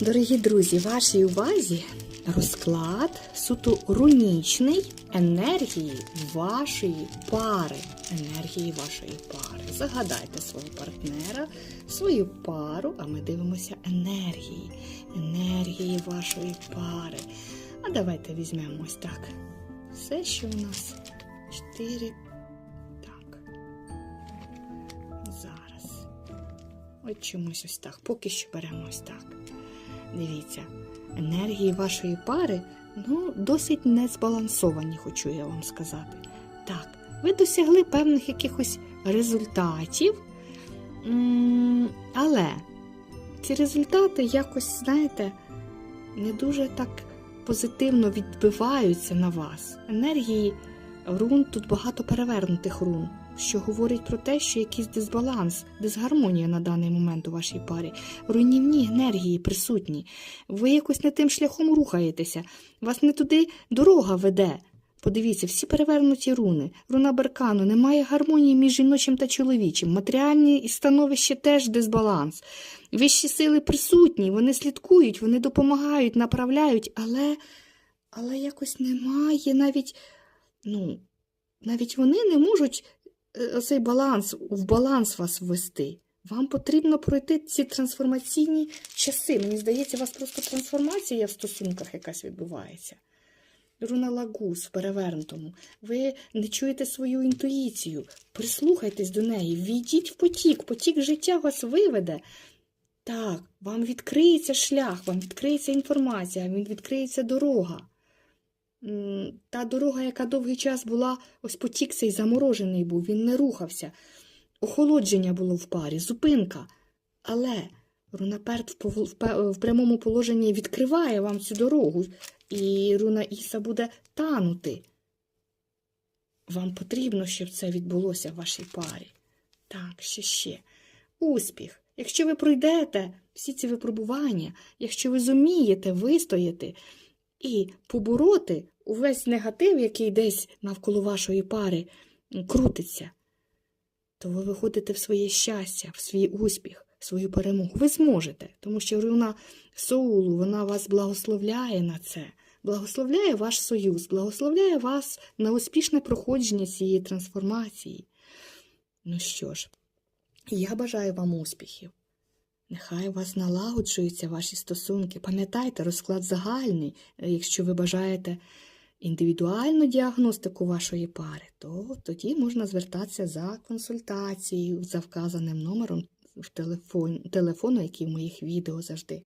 Дорогі друзі, вашій увазі розклад суто рунічний енергії вашої пари. Енергії вашої пари. Загадайте свого партнера, свою пару, а ми дивимося енергії. Енергії вашої пари. А давайте візьмемо ось так. Все, що у нас чотири. Так. Зараз. От чомусь ось так. Поки що беремо ось так. Дивіться, енергії вашої пари ну, досить незбалансовані, хочу я вам сказати. Так, ви досягли певних якихось результатів, але ці результати якось, знаєте, не дуже так позитивно відбиваються на вас. Енергії рун тут багато перевернутих рун, що говорить про те, що якийсь дисбаланс, дисгармонія на даний момент у вашій парі руйнівні енергії присутні. Ви якось не тим шляхом рухаєтеся, вас не туди дорога веде. Подивіться, всі перевернуті руни, руна Беркану, немає гармонії між жіночим та чоловічим, матеріальні становище теж дисбаланс. Вищі сили присутні, вони слідкують, вони допомагають, направляють, але, але якось немає навіть, ну, навіть вони не можуть цей баланс, в баланс вас ввести. Вам потрібно пройти ці трансформаційні часи. Мені здається, у вас просто трансформація в стосунках якась відбувається. Руна Лагус в перевернутому. Ви не чуєте свою інтуїцію. Прислухайтесь до неї, війдіть в потік, потік життя вас виведе. Так, вам відкриється шлях, вам відкриється інформація, вам відкриється дорога. Та дорога, яка довгий час була, ось потік цей заморожений був, він не рухався. Охолодження було в парі, зупинка. Але рунаперт в прямому положенні відкриває вам цю дорогу, і руна Іса буде танути. Вам потрібно, щоб це відбулося в вашій парі. Так, ще ще. Успіх. Якщо ви пройдете всі ці випробування, якщо ви зумієте вистояти і побороти увесь негатив, який десь навколо вашої пари крутиться, то ви виходите в своє щастя, в свій успіх, в свою перемогу. Ви зможете, тому що руна Соулу, вона вас благословляє на це, благословляє ваш союз, благословляє вас на успішне проходження цієї трансформації. Ну що ж, я бажаю вам успіхів. Нехай вас налагоджуються ваші стосунки. Пам'ятайте, розклад загальний. Е, Якщо ви бажаєте індивідуальну діагностику вашої пари, то тоді можна звертатися за консультацією за вказаним номером в телефон, телефону, який в моїх відео завжди.